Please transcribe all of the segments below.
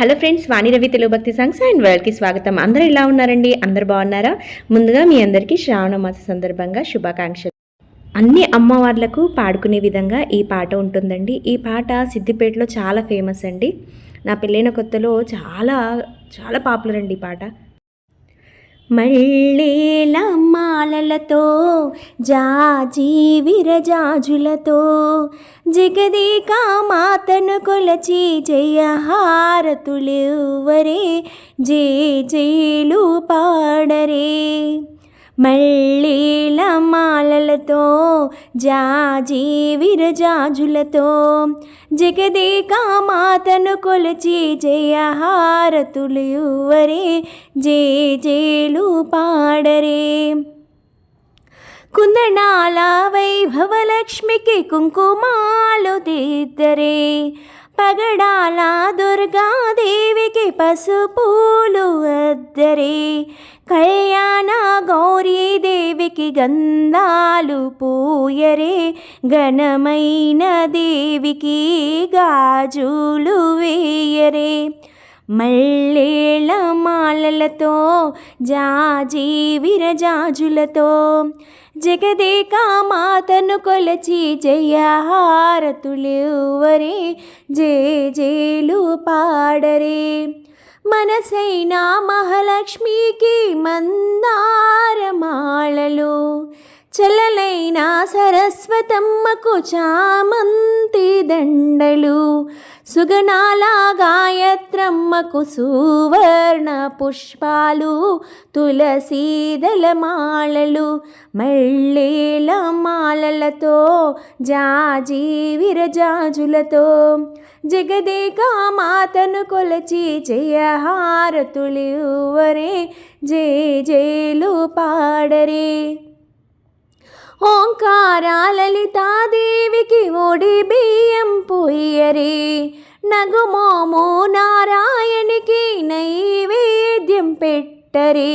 Hello friends Vani Ravi Telugu bhakti songs and వరల్డ్కి స్వాగతం. అందరూ ఎలా ఉన్నారండి? అందరు బాగున్నారా? ముందుగా మీ అందరికీ శ్రావణ మాస సందర్భంగా శుభాకాంక్షలు. అన్ని అమ్మవార్లకు పాడుకునే విధంగా ఈ పాట ఉంటుందండి. ఈ పాట సిద్దిపేటలో చాలా ఫేమస్ అండి. నా పెళ్ళైన కొత్తలో చాలా చాలా పాపులర్ అండి ఈ పాట. మళ్ళేల జాజులతో జాజీ విరజాజులతో జగదీకా మాతను కొలచి జయహారతులెవ్వరే? జే జేలు పాడరే. మళ్ళీల మాలలతో జాజీ విరజాజులతో జగదేక మాతను కొలచి జయహారతులు యువరే జే జేలు పాడరే. కుందనాల వైభవలక్ష్మికి కుంకుమాలు దిద్దరే పగడాల దుర్గాదేవికి పసుపూలు అద్దరే. కళ్యాణ గౌరీదేవికి గంధాలు పూయరే. ఘనమైన దేవికి గాజులు వేయరే. మళ్ళేళ్ళ మాలలతో జాజీ విరజాజులతో. జగదేకా మాతను కొలచి జయహారతులెవ్వరే? జే జేలు పాడరే. మనసైనా మహాలక్ష్మికి మందారమాళలు చల్లలైన సరస్వతమ్మకు చామంతి దండలు. సుగణాల గాయత్రమ్మకు సువర్ణ పుష్పాలు తులసీదల మాలలు మళ్ళీల మాలలతో జాజీ విరజాజులతో. జగదేక మాతను కొలచి జయహారతులివరే జయ జయలు పాడరే. ఓంకారాలలితాదేవికి ఓడి బియ్యం పొయ్యరే నగుమోము నారాయణికి నైవేద్యం పెట్టరే.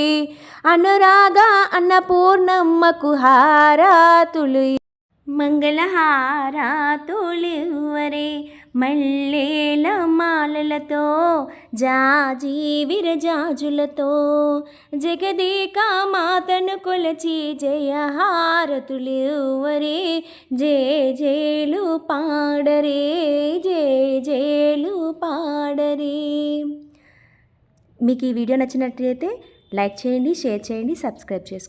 అనురాగ అన్నపూర్ణమ్మకు హారాతులు మంగళహారాతులివ్వరే మళ్ళేల మాలలతో జాజీ విరజాజులతో. జగదీకా మాతను కొలచి జయహారతులివ్వరే జే జేలు పాడరే జే జేలు పాడరే. మీకు ఈ వీడియో నచ్చినట్లయితే లైక్ చేయండి షేర్ చేయండి సబ్స్క్రైబ్ చేసుకోండి.